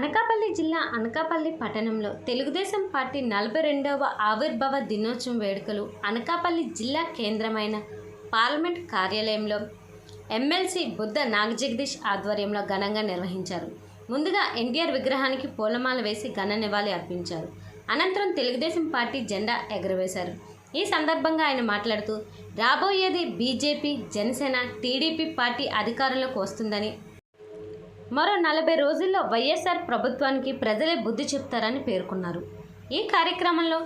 అనకాపల్లి జిల్లా అనకాపల్లి పట్టణంలో తెలుగుదేశం పార్టీ నలభై రెండవ ఆవిర్భావ దినోత్సవం వేడుకలు అనకాపల్లి జిల్లా కేంద్రమైన పార్లమెంట్ కార్యాలయంలో ఎమ్మెల్సీ బుద్ధ నాగజగదీష్ ఆధ్వర్యంలో ఘనంగా నిర్వహించారు. ముందుగా ఎన్టీఆర్ విగ్రహానికి పూలమాల వేసి ఘన నివాళి అర్పించారు. అనంతరం తెలుగుదేశం పార్టీ జెండా ఎగురవేశారు. ఈ సందర్భంగా ఆయన మాట్లాడుతూ రాబోయేది బీజేపీ జనసేన టీడీపీ పార్టీ అధికారంలోకి వస్తుందని మరో నలభై రోజుల్లో వైఎస్ఆర్ ప్రభుత్వానికి ప్రజలే బుద్ధి చెప్తారని పేర్కొన్నారు. ఈ కార్యక్రమంలో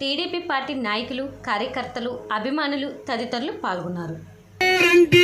టీడీపీ పార్టీ నాయకులు కార్యకర్తలు అభిమానులు తదితరులు పాల్గొన్నారు. ఎన్టీ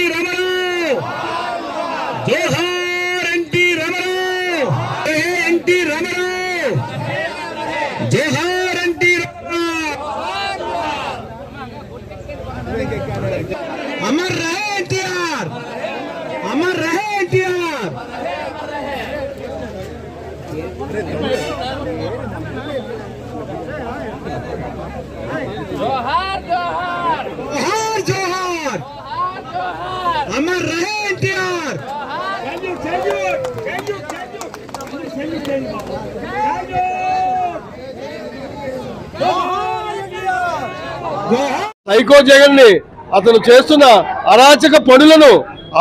సైకో జగన్ని అతను చేస్తున్న అరాచక పనులను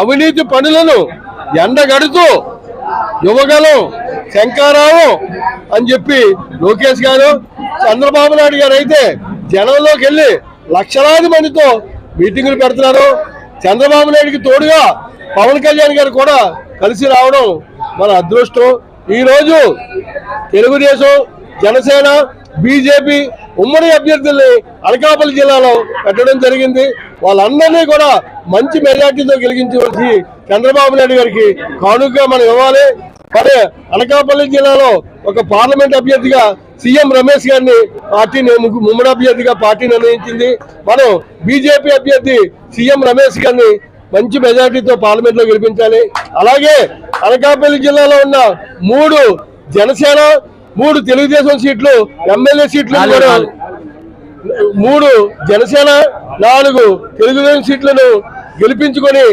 అవినీతి పనులను ఎండగడుతూ యువగలం శంకారావు అని చెప్పి లోకేష్ గారు చంద్రబాబు నాయుడు గారు అయితే జనంలోకి వెళ్ళి లక్షలాది మందితో మీటింగులు పెడుతున్నారు. చంద్రబాబు నాయుడికి తోడుగా పవన్ కళ్యాణ్ గారు కూడా కలిసి రావడం మన అదృష్టం. ఈరోజు తెలుగుదేశం జనసేన బీజేపీ ఉమ్మడి అభ్యర్థుల్ని అనకాపల్లి జిల్లాలో పెట్టడం జరిగింది. వాళ్ళందరినీ కూడా మంచి మెజార్టీతో గెలిగించవలసి చంద్రబాబు నాయుడు గారికి కానుకగా మనం ఇవ్వాలి. మరి అనకాపల్లి జిల్లాలో ఒక పార్లమెంట్ అభ్యర్థిగా సీఎం రమేష్ గారిని పార్టీ ముమ్మడి అభ్యర్థిగా పార్టీ నిర్ణయించింది. మనం బీజేపీ అభ్యర్థి సీఎం రమేష్ గారిని మంచి మెజార్టీతో పార్లమెంట్లో గెలిపించాలి. అలాగే అనకాపల్లి జిల్లాలో ఉన్న మూడు జనసేన మూడు తెలుగుదేశం సీట్లు ఎమ్మెల్యే సీట్లు మూడు జనసేన నాలుగు తెలుగుదేశం సీట్లను గెలిపించుకొని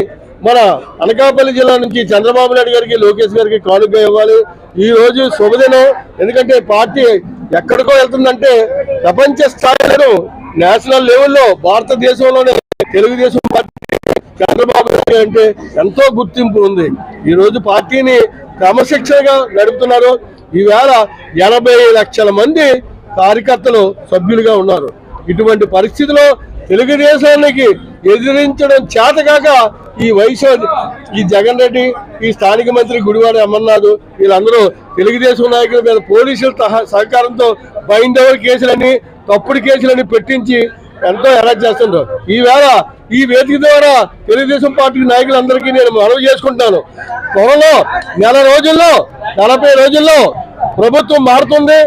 మన అనకాపల్లి జిల్లా నుంచి చంద్రబాబు నాయుడు గారికి లోకేష్ గారికి కానుక ఇవ్వాలి. ఈ రోజు శుభదినం. ఎందుకంటే పార్టీ ఎక్కడికో వెళ్తుందంటే ప్రపంచ స్థాయిలో నేషనల్ లెవెల్లో భారతదేశంలోనే తెలుగుదేశం పార్టీ చంద్రబాబు నాయుడు అంటే ఎంతో గుర్తింపు ఉంది. ఈ రోజు పార్టీని క్రమశిక్షణగా నడుపుతున్నారు. ఈవేళ ఎనభై లక్షల మంది కార్యకర్తలు సభ్యులుగా ఉన్నారు. ఇటువంటి పరిస్థితిలో తెలుగుదేశానికి ఎదిరించడం చేతకాక ఈ వయసు ఈ జగన్ రెడ్డి ఈ స్థానిక మంత్రి గుడివాడ అమర్నాథ్ వీళ్ళందరూ తెలుగుదేశం నాయకుల మీద పోలీసుల సహకారంతో బైండ్ కేసులని తప్పుడు కేసులని పెట్టించి ఎంతో అరెస్ట్ చేస్తుండ్రు. ఈవేళ ఈ వేదిక ద్వారా తెలుగుదేశం పార్టీ నాయకులందరికీ నేను మనవి చేసుకుంటాను. త్వరలో నెల రోజుల్లో నలభై రోజుల్లో ప్రభుత్వం మారుతుంది.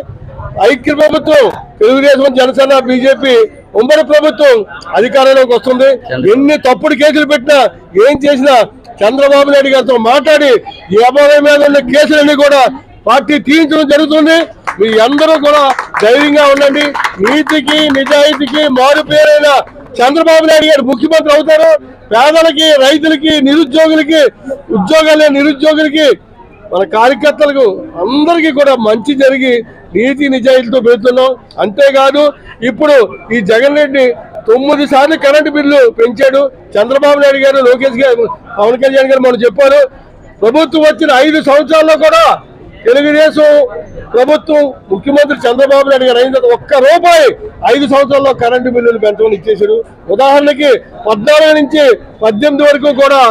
ఐక్య ప్రభుత్వం తెలుగుదేశం జనసేన బీజేపీ ఉమ్మడి ప్రభుత్వం అధికారంలోకి వస్తుంది. ఎన్ని తప్పుడు కేసులు పెట్టినా ఏం చేసినా చంద్రబాబు నాయుడు గారితో మాట్లాడి ఈ మీద ఉన్న కేసులన్నీ కూడా పార్టీ తీయించడం జరుగుతుంది. మీ అందరూ కూడా ధైర్యంగా ఉండండి. నీతికి నిజాయితీకి మారు పేరైన చంద్రబాబు నాయుడు గారు ముఖ్యమంత్రి అవుతారు. పేదలకి రైతులకి నిరుద్యోగులకి ఉద్యోగాలు నిరుద్యోగులకి మన కార్యకర్తలకు అందరికీ కూడా మంచి జరిగి నీతి నిజాయితీతో పెడుతున్నాం. అంతేకాదు ఇప్పుడు ఈ జగన్ రెడ్డి తొమ్మిది సార్లు కరెంటు బిల్లు పెంచాడు. చంద్రబాబు నాయుడు గారు లోకేష్ గారు పవన్ కళ్యాణ్ గారు మనం చెప్పారు. ప్రభుత్వం వచ్చిన ఐదు సంవత్సరాల్లో కూడా తెలుగుదేశం ప్రభుత్వం ముఖ్యమంత్రి చంద్రబాబు నాయుడు గారు అయిన తర్వాత ఒక్క రూపాయి ఐదు సంవత్సరాల్లో కరెంటు బిల్లులు పెంచమని ఇచ్చేశారు. ఉదాహరణకి పద్నాలుగు నుంచి పద్దెనిమిది వరకు కూడా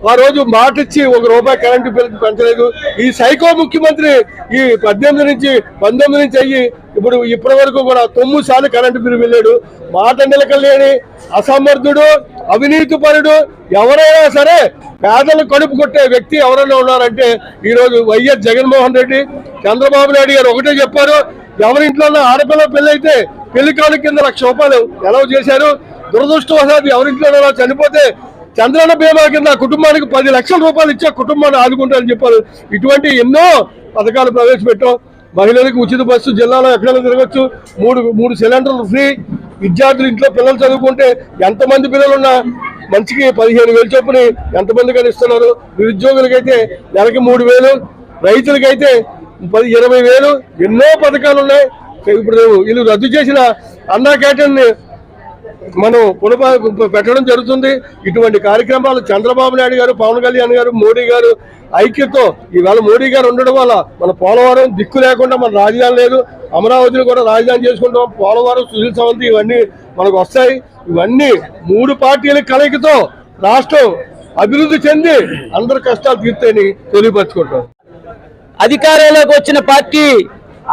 ఆ రోజు మాట ఇచ్చి ఒక రూపాయి కరెంటు బిల్లు పెంచలేదు. ఈ సైకో ముఖ్యమంత్రి ఈ పద్దెనిమిది నుంచి పంతొమ్మిది నుంచి అయ్యి ఇప్పుడు ఇప్పటి వరకు కూడా తొమ్మిది సార్లు కరెంటు బిల్లు వెళ్ళాడు మాట నిలకలేని అసమర్థుడు అవినీతి పరుడు ఎవరైనా సరే పేదలు కడుపు కొట్టే వ్యక్తి ఎవరైనా ఉన్నారంటే ఈరోజు వైఎస్ జగన్మోహన్ రెడ్డి చంద్రబాబు నాయుడు గారు ఒకటే చెప్పారు ఎవరింట్లో ఇంట్లో ఆడపిల్ల పెళ్ళైతే పెళ్ళి కాను కింద లక్ష రూపాయలు ఎలా చేశారు. దురదృష్టవశాత్తు ఎవరింట్లో చనిపోతే చంద్రన్న బీమా కింద కుటుంబానికి పది లక్షల రూపాయలు ఇచ్చే కుటుంబాన్ని ఆదుకుంటారని చెప్పారు. ఇటువంటి ఎన్నో పథకాలు ప్రవేశపెట్టాం. మహిళలకు ఉచిత బస్సు జిల్లాలో ఎక్కడైనా తిరగచ్చు. మూడు మూడు సిలిండర్లు ఫ్రీ. విద్యార్థులు ఇంట్లో పిల్లలు చదువుకుంటే ఎంతమంది పిల్లలు ఉన్నా మంచికి పదిహేను వేలు చొప్పున ఎంతమంది కానీ ఇస్తున్నారు నిరుద్యోగులకైతే నెలకి మూడు వేలు రైతులకైతే పది ఇరవై వేలు. ఎన్నో పథకాలు ఉన్నాయి. ఇప్పుడు వీళ్ళు రద్దు చేసిన అన్నా క్యాటర్ని మనం పునప పెట్టడం జరుగుతుంది. ఇటువంటి కార్యక్రమాలు చంద్రబాబు నాయుడు గారు పవన్ కళ్యాణ్ గారు మోడీ గారు ఐక్యతో ఈవేళ మోడీ గారు ఉండడం వల్ల మన పోలవరం దిక్కు లేకుండా మన రాజధాని లేదు. అమరావతిని కూడా రాజధాని చేసుకుంటాం. పోలవరం సుశీల్ సవంతి ఇవన్నీ మనకు వస్తాయి. ఇవన్నీ మూడు పార్టీల కలయికతో రాష్ట్రం అభివృద్ధి చెంది అందరి కష్టాలు తీర్తాయని తెలియపరచుకుంటాం అధికారంలోకి వచ్చిన పార్టీ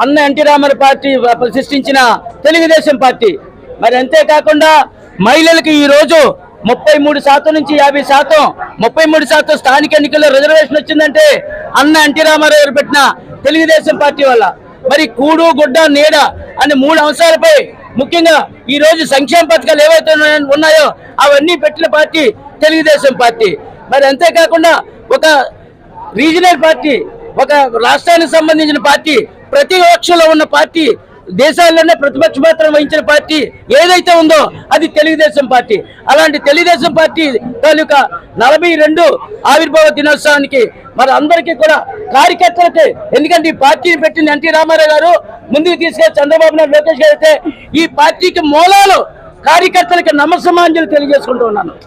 అన్న ఎన్టీ రామన్ పార్టీ సృష్టించిన తెలుగుదేశం పార్టీ. మరి అంతేకాకుండా మహిళలకు ఈ రోజు ముప్పై మూడు శాతం నుంచి యాభై శాతం ముప్పై మూడు శాతం స్థానిక ఎన్నికల్లో రిజర్వేషన్ వచ్చిందంటే అన్న ఎన్టీ రామారావు పెట్టిన తెలుగుదేశం పార్టీ వల్ల. మరి కూడు గుడ్డ నీడ అనే మూడు అంశాలపై ముఖ్యంగా ఈ రోజు సంక్షేమ పథకాలు ఏవైతే ఉన్నాయో- ఉన్నాయో అవన్నీ పెట్టిన పార్టీ తెలుగుదేశం పార్టీ. మరి అంతేకాకుండా ఒక రీజనల్ పార్టీ ఒక రాష్ట్రానికి సంబంధించిన పార్టీ ప్రతిపక్షంలో ఉన్న పార్టీ దేశాల్లోనే ప్రతిపక్ష పాత్ర వహించిన పార్టీ ఏదైతే ఉందో అది తెలుగుదేశం పార్టీ. అలాంటి తెలుగుదేశం పార్టీ తాలూకా నలభై రెండు ఆవిర్భావ దినోత్సవానికి మరి అందరికీ కూడా కార్యకర్తలకి ఎందుకంటే ఈ పార్టీని పెట్టిన ఎన్టీ రామారావు గారు ముందుకు తీసుకెళ్ళి చంద్రబాబు నాయుడు లోకేష్ గారు అయితే ఈ పార్టీకి మూలాలు కార్యకర్తలకి నమస్సమాంజలు తెలియజేసుకుంటూ ఉన్నాను.